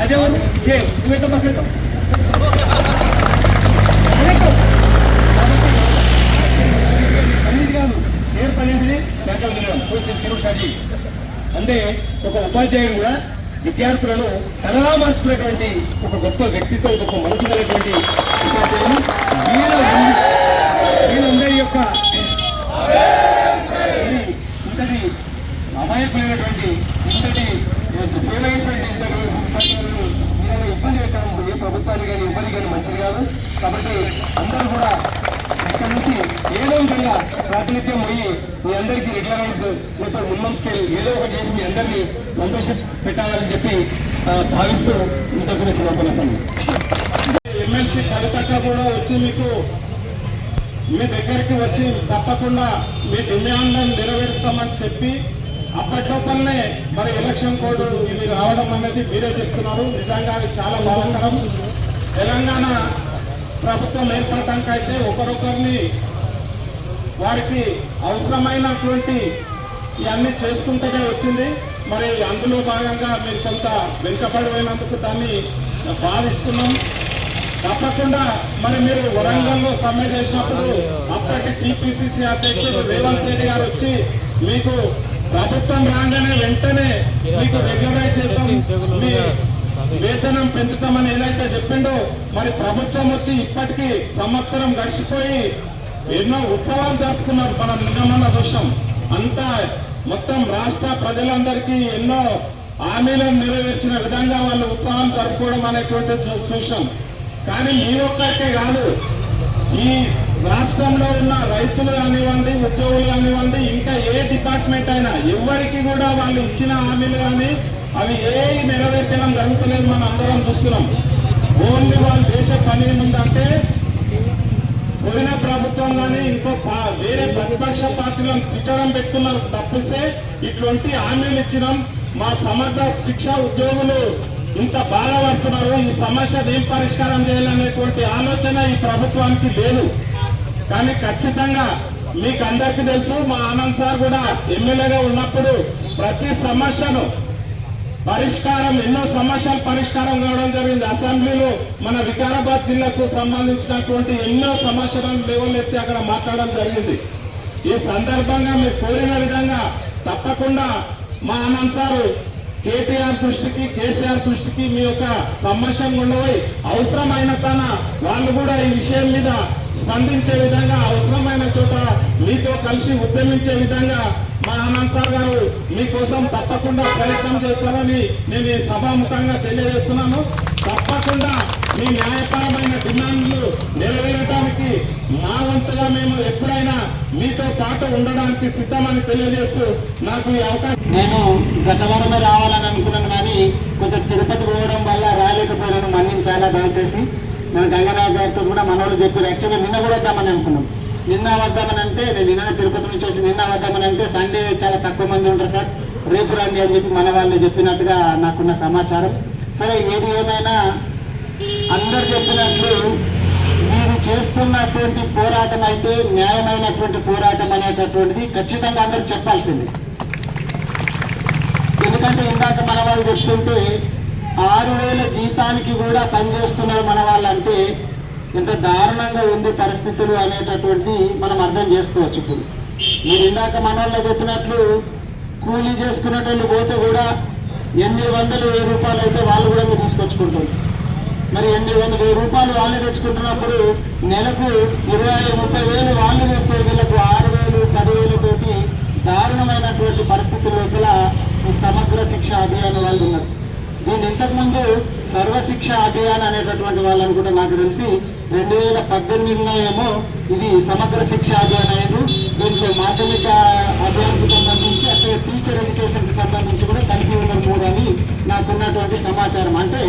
అదే నువ్వు ఎట్లా కాదు. అంటే ఒక ఉపాధ్యాయుడు కూడా విద్యార్థులను తనలా మార్చుకునేటువంటి ఒక గొప్ప వ్యక్తిత్వం గొప్ప మనసు కలిగినటువంటి ఉపాధ్యాయులు వీళ్ళందరి యొక్క ఇది ఇంతటి అమాయకులైనటువంటి ఇంతటి సేవైనటువంటి ఇంతటి వీళ్ళని ఇబ్బంది పెట్టడం ఏ ప్రభుత్వాలు కానీ ఇబ్బంది కానీ మంచిది కాదు కాబట్టి అందరూ కూడా ఇక్కడ నుంచి ఏదో విధంగా ప్రాతినిధ్యం పోయి మీ అందరికీ రెగ్యులరైజ్ లేకపోతే మినిమం స్కేల్ ఏదో ఒకటి చేసి మీ అందరినీ సంతోష పెట్టాలని చెప్పి భావిస్తూ ఇంత గురించి ఎమ్మెల్సీ కవితక్క కూడా వచ్చి మీకు మీ దగ్గరికి వచ్చి తప్పకుండా మీ డిమాండ్లను నెరవేరుస్తామని చెప్పి అప్పట్లోపలనే మరి ఎలక్షన్ కోడ్ ఇవి రావడం అనేది మీరే చెప్తున్నారు. నిజంగా అది చాలా బాగుండడం తెలంగాణ ప్రభుత్వం ఏర్పడటానికి అయితే ఒకరొకరిని వారికి అవసరమైనటువంటి ఇవన్నీ చేసుకుంటూనే వచ్చింది. మరి అందులో భాగంగా మీరు కొంత వెనుకబడిపోయినందుకు దాన్ని భావిస్తున్నాం. తప్పకుండా మరి మీరు వరంగల్లో సమ్మె చేసినప్పుడు అప్పటి టీపీసీసీ అధ్యక్షుడు రేవంత్ రెడ్డి గారు వచ్చి మీకు ప్రభుత్వం రాగానే వెంటనే మీకు రెగ్యులరైజ్ చేస్తాం. మీ వేతనం పెంచుతామని ఏదైతే చెప్పిండో మరి ప్రభుత్వం వచ్చి ఇప్పటికీ సంవత్సరం గడిచిపోయి ఎన్నో ఉత్సవాలు జరుపుకున్నారు మనం నిజమన్న దృశ్యం అంతా మొత్తం రాష్ట్ర ప్రజలందరికీ ఎన్నో హామీలను నెరవేర్చిన విధంగా వాళ్ళు ఉత్సవాలు జరుపుకోవడం అనేటువంటిది చూ- చూసాం కానీ మీ ఒక్కరికే కాదు ఈ రాష్ట్రంలో ఉన్న రైతులు కానివ్వండి ఉద్యోగులు కానివ్వండి ఇంకా ఏ డిపార్ట్మెంట్ అయినా ఎవరికి కూడా వాళ్ళు ఇచ్చిన హామీలు కానీ అవి ఏ నెరవేర్చడం జరుగుతలేదు మనం అందరం చూస్తున్నాం. ఓన్లీ వాళ్ళు చేసే పని ఏముందంటే పోయిన ప్రభుత్వం కానీ ఇంకో వేరే ప్రతిపక్ష పార్టీలను తిట్టడం పెట్టుకున్నారు తప్పిస్తే ఇటువంటి హామీలు ఇచ్చినాం. మా సమర్థ శిక్ష ఉద్యోగులు ఇంత బాధపడుతున్నారు. ఈ సమస్య ఏం పరిష్కారం చేయాలనేటువంటి ఆలోచన ఈ ప్రభుత్వానికి లేదు. కానీ ఖచ్చితంగా మీకు అందరికీ తెలుసు మా ఆనంద్ సార్ కూడా ఎమ్మెల్యేగా ఉన్నప్పుడు ప్రతి సమస్యను పరిష్కారం ఎన్నో సమస్యలు పరిష్కారం కావడం జరిగింది. అసెంబ్లీలో మన వికారాబాద్ జిల్లాకు సంబంధించినటువంటి ఎన్నో సమస్యలను లేవనెత్తి అక్కడ మాట్లాడడం జరిగింది. ఈ సందర్భంగా మీరు కోరిన విధంగా తప్పకుండా మా ఆనంద్ సారు కేటీఆర్ దృష్టికి కేసీఆర్ దృష్టికి మీ యొక్క సమస్యను ఉండబోయి అవసరమైన తన వాళ్ళు కూడా ఈ విషయం మీద స్పందించే విధంగా అవసరమైన చోట మీతో కలిసి ఉద్యమించే విధంగా మా ఆనంద్ సార్ గారు మీకోసం తప్పకుండా ప్రయత్నం చేస్తారని నేను ఈ సభాముఖంగా తెలియజేస్తున్నాను. తప్పకుండా మీ న్యాయపరమైన డిమాండ్లు నెరవేరడానికి మా వంతుగా మేము ఎప్పుడైనా మీతో పాటు ఉండడానికి సిద్ధమని తెలియజేస్తూ నాకు ఈ అవకాశం నేను గత వారమే రావాలని అనుకున్నాను కానీ కొంచెం తిరుపతి పోవడం వల్ల రాలేకపోయాను మన్నించాలా దయచేసి? మన గంగనాథ్ గారితో కూడా మనవాళ్ళు చెప్పారు. యాక్చువల్గా నిన్న కూడా వద్దామని అనుకున్నాం. నిన్న వద్దామని అంటే నేను నిన్న తిరుపతి నుంచి వచ్చి నిన్న వద్దామని అంటే సండే చాలా తక్కువ మంది ఉంటారు సార్. రేపు రండి అని చెప్పి మన వాళ్ళు చెప్పినట్టుగా నాకున్న సమాచారం. సరే ఏది ఏమైనా అందరు చెప్పినట్లు మీరు చేస్తున్నటువంటి పోరాటం అయితే న్యాయమైనటువంటి పోరాటం అనేటటువంటిది ఖచ్చితంగా అందరు చెప్పాల్సింది. ఎందుకంటే ఇందాక మన వాళ్ళు చెప్తుంటే ఆరు వేల జీతానికి కూడా పనిచేస్తున్నారు మన వాళ్ళు అంటే దారుణంగా ఉంది పరిస్థితులు అనేటటువంటి మనం అర్థం చేసుకోవచ్చు ఇప్పుడు. మీరు ఇందాక మన వాళ్ళు చెప్పినట్లు కూలీ చేసుకునేటోళ్ళు పోతే కూడా ఎనిమిది వందలు వెయ్యి రూపాయలు అయితే వాళ్ళు కూడా మీరు తీసుకొచ్చుకుంటారు. మరి ఎనిమిది వందల వెయ్యి రూపాయలు వాళ్ళే తెచ్చుకుంటున్నప్పుడు నెలకు ఇరవై ముప్పై వేలు వాళ్ళు వేస్తే వీళ్ళకు ఆరు వేలు పదివేలతోటి దారుణమైనటువంటి పరిస్థితుల లోపల ఈ సమగ్ర శిక్ష అభియాన్ వాళ్ళు ఉన్నారు. నేను ఇంతకుముందు సర్వశిక్ష అభియాన్ అనేటటువంటి వాళ్ళని కూడా నాకు తెలిసి రెండు వేల పద్దెనిమిదిలో ఏమో ఇది సమగ్ర శిక్ష అభియాన్ అనేది దీంట్లో మాధ్యమిక అభియాన్కి సంబంధించి అట్లే టీచర్ ఎడ్యుకేషన్కి సంబంధించి కూడా కలిపి ఉన్న మూడు అని నాకున్నటువంటి సమాచారం. అంటే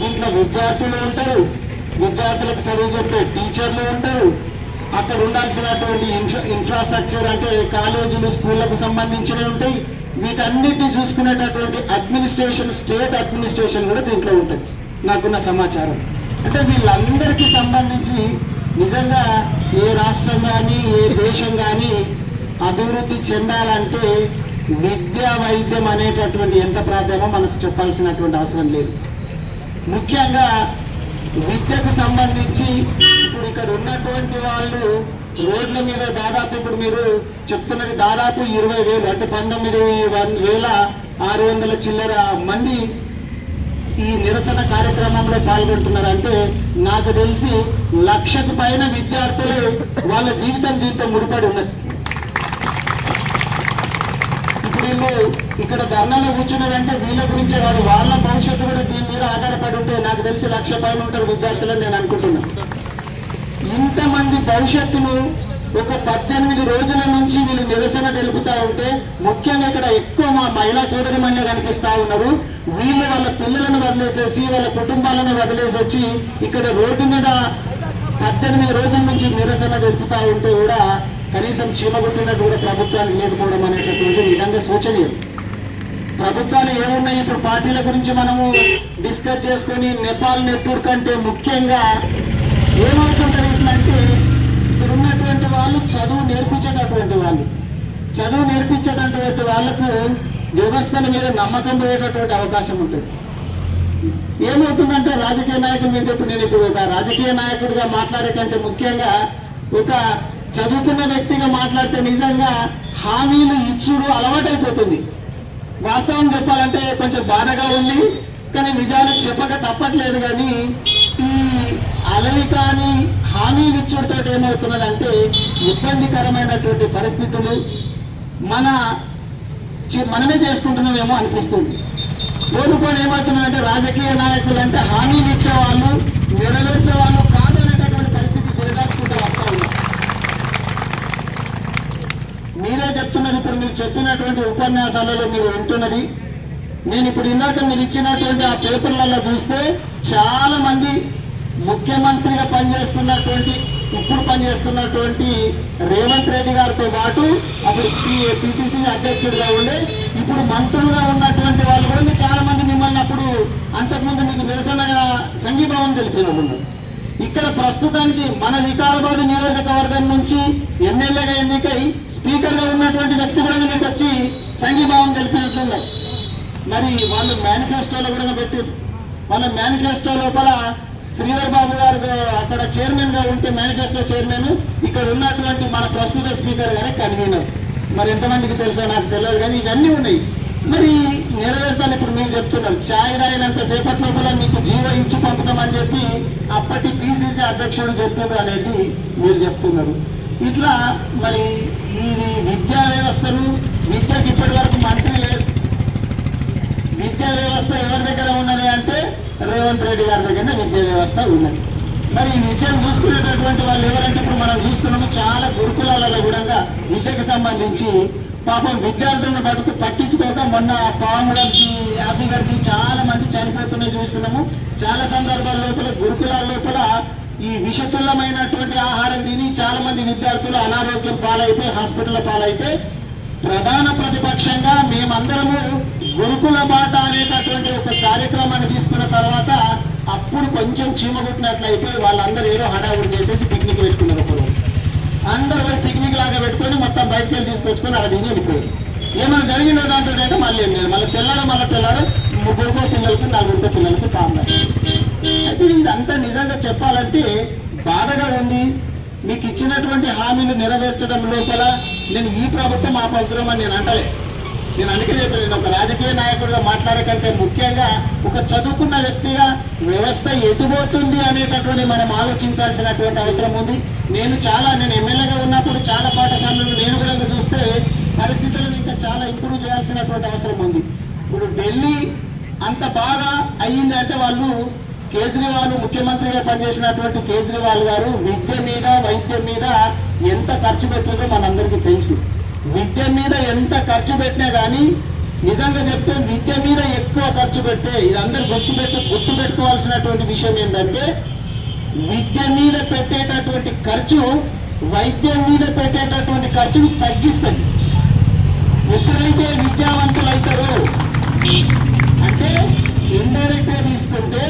దీంట్లో విద్యార్థులు ఉంటారు విద్యార్థులకు చదువు చెప్పే టీచర్లు ఉంటారు. అక్కడ ఉండాల్సినటువంటి ఇన్ఫ్రాస్ట్రక్చర్ అంటే కాలేజీలు స్కూళ్ళకు సంబంధించినవి ఉంటాయి. వీటన్నిటిని చూసుకునేటటువంటి అడ్మినిస్ట్రేషన్ స్టేట్ అడ్మినిస్ట్రేషన్ కూడా దీంట్లో ఉంటుంది. నాకున్న సమాచారం. అంటే వీళ్ళందరికీ సంబంధించి నిజంగా ఏ రాష్ట్రం కానీ ఏ దేశం కానీ అభివృద్ధి చెందాలంటే విద్యా వైద్యం అనేటటువంటి ఎంత ప్రాధాన్యమో మనకు చెప్పాల్సినటువంటి అవసరం లేదు. ముఖ్యంగా విద్యకు సంబంధించి ఇప్పుడు ఇక్కడ ఉన్నటువంటి వాళ్ళు రోడ్ల మీద దాదాపు ఇప్పుడు మీరు చెప్తున్నది దాదాపు ఇరవై వేలు అంటే పంతొమ్మిది వేల ఆరు వందల చిల్లర మంది ఈ నిరసన కార్యక్రమంలో పాల్గొంటున్నారంటే నాకు తెలిసి లక్షకు పైన విద్యార్థులు వాళ్ళ జీవితం దీంతో ముడిపడి ఉన్నది ఇప్పుడు వీళ్ళు ఇక్కడ ధర్నాలో కూర్చున్నారంటే వీళ్ళ గురించే కాదు వాళ్ళ భవిష్యత్తు కూడా దీని మీద ఆధారపడి ఉంటే నాకు తెలిసి లక్ష పైన ఉంటారు విద్యార్థులని నేను అనుకుంటున్నాను ఇంతమంది భవిష్యత్తును ఒక పద్దెనిమిది రోజుల నుంచి వీళ్ళు నిరసన తెలుపుతా ఉంటే ముఖ్యంగా ఇక్కడ ఎక్కువ మా మహిళా సోదరి మహిళ కనిపిస్తా ఉన్నారు. వీళ్ళు వాళ్ళ పిల్లలను వదిలేసేసి వాళ్ళ కుటుంబాలను వదిలేసి వచ్చి ఇక్కడ రోడ్డు మీద పద్దెనిమిది రోజుల నుంచి నిరసన తెలుపుతా ఉంటే కూడా కనీసం చీమగొట్టినట్టు కూడా ప్రభుత్వానికి లేకపోవడం అనేటటువంటి నిజంగా శోచనీయం ప్రభుత్వాలు ఏమున్నాయి? ఇప్పుడు పార్టీల గురించి మనము డిస్కస్ చేసుకొని నేపాల్ నెట్వర్క్ అంటే ముఖ్యంగా ఏమవుతుంటది ఇట్లా అంటే ఇక్కడ ఉన్నటువంటి వాళ్ళు చదువు నేర్పించేటటువంటి వాళ్ళు. చదువు నేర్పించేటటువంటి వాళ్ళకు వ్యవస్థల మీద నమ్మకం పోయేటటువంటి అవకాశం ఉంటుంది. ఏమవుతుందంటే రాజకీయ నాయకులు మీరు చెప్పి నేను ఇప్పుడు ఒక రాజకీయ నాయకుడిగా మాట్లాడే కంటే ముఖ్యంగా ఒక చదువుకున్న వ్యక్తిగా మాట్లాడితే నిజంగా హామీలు ఇచ్చుడు అలవాటైపోతుంది. వాస్తవం చెప్పాలంటే కొంచెం బాధగా ఉంది కానీ నిజాలు చెప్పక తప్పట్లేదు కానీ ఈ అలవి కానీ హామీలు ఇచ్చుడితో ఏమవుతున్నదంటే ఇబ్బందికరమైనటువంటి పరిస్థితులు మన మనమే చేసుకుంటున్నామేమో అనిపిస్తుంది. ఓడిపోయి ఏమవుతున్నారంటే రాజకీయ నాయకులు అంటే హామీలు ఇచ్చేవాళ్ళు నెరవేర్చేవాళ్ళు కాదు అనేటటువంటి పరిస్థితి దిగదాచుకుంటూ వస్తా మీరే చెప్తున్నది ఇప్పుడు మీరు చెప్పినటువంటి ఉపన్యాసాలలో మీరు వింటున్నది. నేను ఇప్పుడు ఇందాక మీరు ఇచ్చినటువంటి ఆ పేపర్లలో చూస్తే చాలా మంది ముఖ్యమంత్రిగా పనిచేస్తున్నటువంటి ఇప్పుడు పనిచేస్తున్నటువంటి రేవంత్ రెడ్డి గారితో పాటు అప్పుడు పిసిసి అధ్యక్షుడిగా ఉండే ఇప్పుడు మంత్రులుగా ఉన్నటువంటి వాళ్ళు కూడా మీకు చాలా మంది మిమ్మల్ని అప్పుడు అంతకుముందు మీకు నిరసనగా సంఘీభావం తెలిపిన ఇక్కడ ప్రస్తుతానికి మన వికారాబాద్ నియోజకవర్గం నుంచి ఎమ్మెల్యేగా ఎన్నికై స్పీకర్గా ఉన్నటువంటి వ్యక్తి కూడా మీకు వచ్చి సంఘీభావం తెలిపినట్లున్నారు. మరి వాళ్ళు మేనిఫెస్టోలో కూడా పెట్టారు వాళ్ళ మేనిఫెస్టో లోపల శ్రీధర్ బాబు గారు అక్కడ చైర్మన్గా ఉంటే మేనిఫెస్టో చైర్మన్ ఇక్కడ ఉన్నటువంటి మన ప్రస్తుత స్పీకర్ గారే కన్వీనర్. మరి ఎంతమందికి తెలుసో నాకు తెలియదు కానీ ఇవన్నీ ఉన్నాయి. మరి నెరవేర్చాలి ఇప్పుడు మేము చెప్తున్నాం. ఛాయ్ రాయనంత సేపటి లోపల మీకు జీవ ఇచ్చి పంపుతామని చెప్పి అప్పటి పిసిసి అధ్యక్షుడు చెప్పారు అనేది మీరు చెప్తున్నారు. ఇట్లా మరి ఈ విద్యా వ్యవస్థను విద్యకి ఇప్పటి వరకు మంత్రి లేదు విద్యా వ్యవస్థ ఎవరి దగ్గర ఉన్నది అంటే రేవంత్ రెడ్డి గారి దగ్గర విద్యా వ్యవస్థ ఉన్నది. మరి ఈ విద్యను చూసుకునేటటువంటి వాళ్ళు ఎవరంటే ఇప్పుడు మనం చూస్తున్నాము చాలా గురుకులాలలో కూడా విద్యకు సంబంధించి పాపం విద్యార్థులను బట్టుకు పట్టించుకోక మొన్న పాములకి కలిసి యాపీ చాలా మంది చనిపోతున్నాయి చూస్తున్నాము. చాలా సందర్భాల లోపల గురుకులాల లోపల ఈ విషతుల్యమైనటువంటి ఆహారం తిని చాలా మంది విద్యార్థులు అనారోగ్యం పాలైతే హాస్పిటల్ పాలైతే ప్రధాన ప్రతిపక్షంగా మేమందరము గురుకుల బాట అనేటటువంటి ఒక కార్యక్రమాన్ని తీసుకున్న తర్వాత అప్పుడు కొంచెం చీమగొట్టినట్లయితే వాళ్ళందరూ ఏదో హడావుడి చేసేసి పిక్నిక్ పెట్టుకున్నారు ఒకరు అందరూ పోయి పిక్నిక్ లాగా పెట్టుకొని మొత్తం బయటకు వెళ్ళి తీసుకొచ్చుకొని అక్కడ తిని వెళ్ళిపోయారు. ఏమైనా జరిగిందో దాంట్లో అంటే మళ్ళీ ఏం లేదు. మళ్ళీ తెల్లారు మళ్ళీ తెల్లారు ముగ్గురుకో పిల్లలకి నలుగురికో పిల్లలకి కావాలి అయితే ఇదంతా నిజంగా చెప్పాలంటే బాధగా ఉంది. మీకు ఇచ్చినటువంటి హామీలు నెరవేర్చడం లోపల నేను ఈ ప్రభుత్వం ఆ ప్రభుత్వం అని నేను అంటలే. నేను అందుకే చెప్పాను నేను ఒక రాజకీయ నాయకుడిగా మాట్లాడే కంటే ముఖ్యంగా ఒక చదువుకున్న వ్యక్తిగా వ్యవస్థ ఎటుపోతుంది అనేటటువంటి మనం ఆలోచించాల్సినటువంటి అవసరం ఉంది. నేను చాలా నేను ఎమ్మెల్యేగా ఉన్నప్పుడు చాలా పాఠశాలలు నేను కూడా చూస్తే పరిస్థితులను ఇంకా చాలా ఇంప్రూవ్ చేయాల్సినటువంటి అవసరం ఉంది. ఇప్పుడు ఢిల్లీ అంత బాగా అయ్యింది అంటే వాళ్ళు కేజ్రీవాల్ ముఖ్యమంత్రిగా పనిచేసినటువంటి కేజ్రీవాల్ గారు విద్య మీద వైద్యం మీద ఎంత ఖర్చు పెట్టారో మనందరికీ తెలుసు. విద్య మీద ఎంత ఖర్చు పెట్టినా కానీ నిజంగా చెప్తే విద్య మీద ఎక్కువ ఖర్చు పెడితే ఇది అందరు గుర్తుపెట్టు గుర్తుపెట్టుకోవాల్సినటువంటి విషయం ఏంటంటే విద్య మీద పెట్టేటటువంటి ఖర్చు వైద్యం మీద పెట్టేటటువంటి ఖర్చును తగ్గిస్తుంది. ఎప్పుడైతే విద్యావంతులు అవుతారో అంటే ఇండైరెక్ట్గా తీసుకుంటే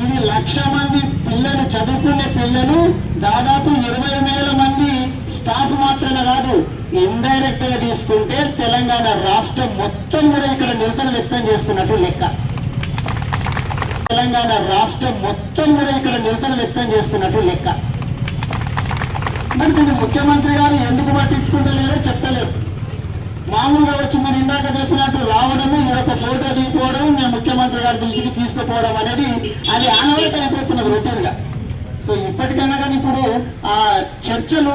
ఇది లక్ష మంది పిల్లలు చదువుకునే పిల్లలు దాదాపు ఇరవై వేల మంది స్టాఫ్ మాత్రమే కాదు ఇండైరెక్ట్గా తీసుకుంటే తెలంగాణ రాష్ట్రం మొత్తం కూడా ఇక్కడ నిరసన వ్యక్తం చేస్తున్నట్టు లెక్క. తెలంగాణ రాష్ట్రం మొత్తం కూడా ఇక్కడ నిరసన వ్యక్తం చేస్తున్నట్టు లెక్క. మరి దీన్ని ముఖ్యమంత్రి గారు ఎందుకు పట్టించుకుంటలేరో చెప్తలేరు మామూలుగా వచ్చి మరి ఇందాక చెప్పినట్టు రావడము యొక్క ఫోటో దిగిపోవడం మేము ముఖ్యమంత్రి గారి దృష్టికి తీసుకుపోవడం అనేది అది ఆనవాయితీ అయిపోతున్నది రొటీన్గా. సో ఇప్పటికైనా కానీ ఇప్పుడు ఆ చర్చలు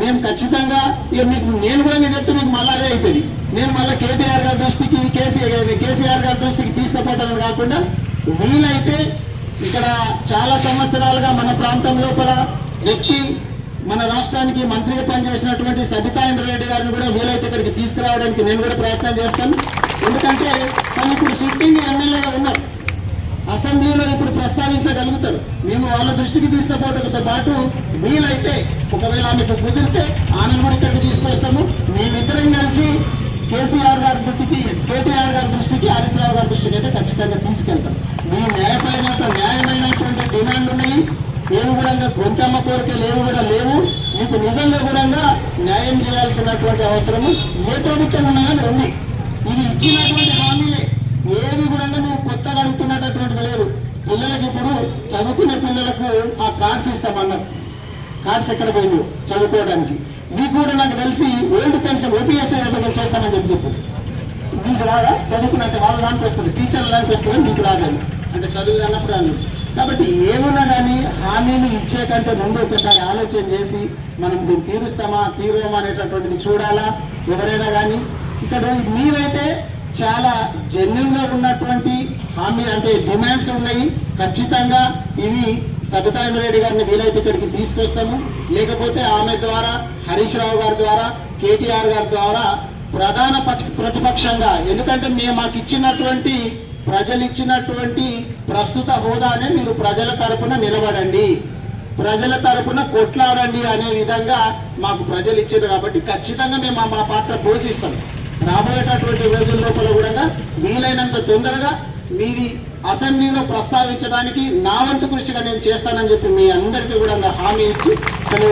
మేము ఖచ్చితంగా ఇక మీకు నేను కూడా నేను చెప్తే మీకు మళ్ళీ అదే అవుతుంది నేను మళ్ళీ కేటీఆర్ గారి దృష్టికి కేసీఆర్ కేసీఆర్ గారి దృష్టికి తీసుకుపోతానని కాకుండా వీలైతే ఇక్కడ చాలా సంవత్సరాలుగా మన ప్రాంతంలో కూడా వ్యక్తి మన రాష్ట్రానికి మంత్రిగా పనిచేసినటువంటి సబితా ఇంద్రారెడ్డి గారిని కూడా వీలైతే ఇక్కడికి తీసుకురావడానికి నేను కూడా ప్రయత్నం చేస్తాను. ఎందుకంటే తను ఇప్పుడు సిట్టింగ్ ఎమ్మెల్యేగా ఉన్నారు. అసెంబ్లీలో ఇప్పుడు ప్రస్తావించగలుగుతారు. మేము వాళ్ళ దృష్టికి తీసుకుపోవడంతో పాటు వీలైతే ఒకవేళ ఆమెకు కుదిరితే ఆమెను కూడా ఇక్కడికి తీసుకొస్తాము. మేమిద్దరం కలిసి కేసీఆర్ గారి దృష్టికి కేటీఆర్ గారి దృష్టికి హరీష్ రావు గారి దృష్టికి అయితే ఖచ్చితంగా తీసుకెళ్తాం. మీ న్యాయపైన న్యాయమైనటువంటి డిమాండ్లు ఉన్నాయి. ఏవి కూడా గొంతమ్మ కోరికలు ఏవి కూడా లేవు. మీకు నిజంగా కూడా న్యాయం చేయాల్సినటువంటి అవసరము ఏ ప్రభుత్వం ఉన్నా కానీ ఉంది. ఇది ఇచ్చినటువంటి హామీలే. ఏవి కూడా నువ్వు కొత్తగా అడుగుతున్నటువంటిది లేదు. పిల్లలకి ఇప్పుడు చదువుకునే పిల్లలకు ఆ కార్డ్స్ ఇస్తామన్నారు కార్డ్స్ ఎక్కడ పోయింది చదువుకోవడానికి. మీకు కూడా నాకు తెలిసి ఓల్డ్ పెన్షన్ ఓపీఎస్ఐ ఏదో చేస్తామని చెప్పి చెప్పు మీకు రాదా? చదువుకున్నట్టు వాళ్ళ దానికి వస్తుంది టీచర్ల దానికి వస్తుంది మీకు రాదని అంటే చదువు అన్నప్పుడు అన్నారు కాబట్టి ఏమున్నా కానీ హామీని ఇచ్చే కంటే ముందు ఒకసారి ఆలోచన చేసి మనం దీన్ని తీరుస్తామా తీరుమా అనేటటువంటిది చూడాలా? ఎవరైనా కానీ. ఇక్కడ మీవైతే చాలా జెన్యున్గా ఉన్నటువంటి హామీ అంటే డిమాండ్స్ ఉన్నాయి. ఖచ్చితంగా ఇవి సబితారామ రెడ్డి గారిని వీలైతే ఇక్కడికి తీసుకొస్తాము. లేకపోతే ఆమె ద్వారా హరీష్ రావు గారి ద్వారా కేటీఆర్ గారి ద్వారా ప్రధాన పక్ష ప్రతిపక్షంగా ఎందుకంటే మేము మాకు ఇచ్చినటువంటి ప్రజలు ఇచ్చినటువంటి ప్రస్తుత హోదానే మీరు ప్రజల తరపున నిలబడండి. ప్రజల తరపున కొట్లాడండి అనే విధంగా మాకు ప్రజలు ఇచ్చారు కాబట్టి ఖచ్చితంగా మేము మా- మా పాత్ర పోషిస్తాం. రాబోయేటటువంటి రోజుల లోపల కూడా వీలైనంత తొందరగా మీది అసెంబ్లీలో ప్రస్తావించడానికి నా వంతు కృషిగా నేను చేస్తానని చెప్పి మీ అందరికీ కూడా హామీ ఇస్తూ